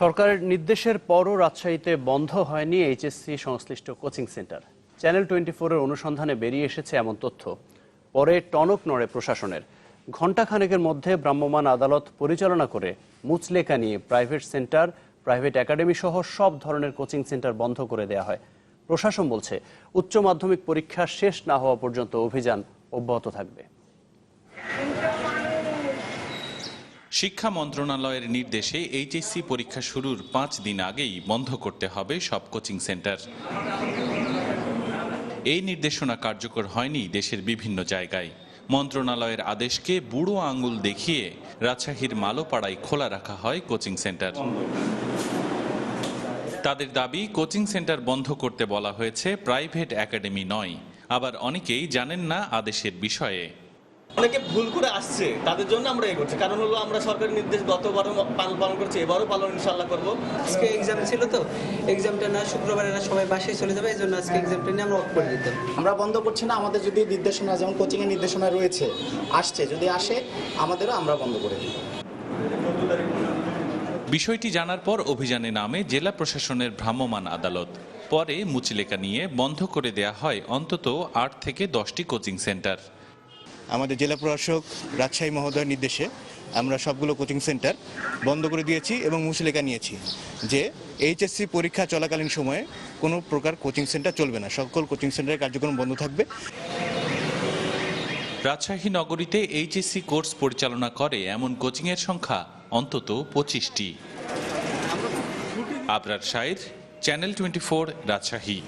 সরকারের নির্দেশের পরও রাজশাহীতে বন্ধ হয়নি এইচএসসি সংশ্লিষ্ট কোচিং সেন্টার। চ্যানেল টোয়েন্টি ফোরের অনুসন্ধানে বেরিয়ে এসেছে এমন তথ্য। পরে টনক নড়ে প্রশাসনের। ঘণ্টাখানেকের মধ্যে ভ্রাম্যমাণ আদালত পরিচালনা করে মুচলেকা নিয়ে প্রাইভেট সেন্টার, প্রাইভেট একাডেমি সহ সব ধরনের কোচিং সেন্টার বন্ধ করে দেওয়া হয়। প্রশাসন বলছে, উচ্চ মাধ্যমিক পরীক্ষা শেষ না হওয়া পর্যন্ত অভিযান অব্যাহত থাকবে। শিক্ষা মন্ত্রণালয়ের নির্দেশে এইচএসসি পরীক্ষা শুরুর পাঁচ দিন আগেই বন্ধ করতে হবে সব কোচিং সেন্টার। এই নির্দেশনা কার্যকর হয়নি দেশের বিভিন্ন জায়গায়। মন্ত্রণালয়ের আদেশকে বুড়ো আঙুল দেখিয়ে রাজশাহীর মালোপাড়ায় খোলা রাখা হয় কোচিং সেন্টার। তাদের দাবি, কোচিং সেন্টার বন্ধ করতে বলা হয়েছে, প্রাইভেট একাডেমি নয়। আবার অনেকেই জানেন না আদেশের বিষয়ে। অনেকে ভুল করে আসছে তাদের জন্য আমরা এগোচ্ছি কারণ হলো আমরা সরকারি নির্দেশ গতবারও পালন পালন করছি এবারও পালন ইনশাল্লাহ করব। আজকে এক্সাম ছিল তো এক্সামটা না শুক্রবার এরা সবাই বাসায় চলে যাবে এই জন্য আজকে এক্সামটা নিয়ে আমরা অফ করে দিতাম আমরা বন্ধ করছি না আমাদের যদি নির্দেশনা যেমন কোচিংয়ের নির্দেশনা রয়েছে আসছে যদি আসে আমাদেরও আমরা বন্ধ করে দিই। বিষয়টি জানার পর অভিযানে নামে জেলা প্রশাসনের ভ্রাম্যমাণ আদালত। পরে মুচলেকা নিয়ে বন্ধ করে দেয়া হয় অন্তত আট থেকে দশটি কোচিং সেন্টার আমাদের জেলা প্রশাসক রাজশাহী মহোদয়ের নির্দেশে আমরা সবগুলো কোচিং সেন্টার বন্ধ করে দিয়েছি এবং মুসলেখা নিয়েছি যে এইচএসসি পরীক্ষা চলাকালীন সময়ে কোনো প্রকার কোচিং সেন্টার চলবে না। সকল কোচিং সেন্টারের কার্যক্রম বন্ধ থাকবে। রাজশাহী নগরীতে এইচএসসি কোর্স পরিচালনা করে এমন কোচিংয়ের সংখ্যা অন্তত পঁচিশটি। Abrar Shair channel twenty Rajshahi.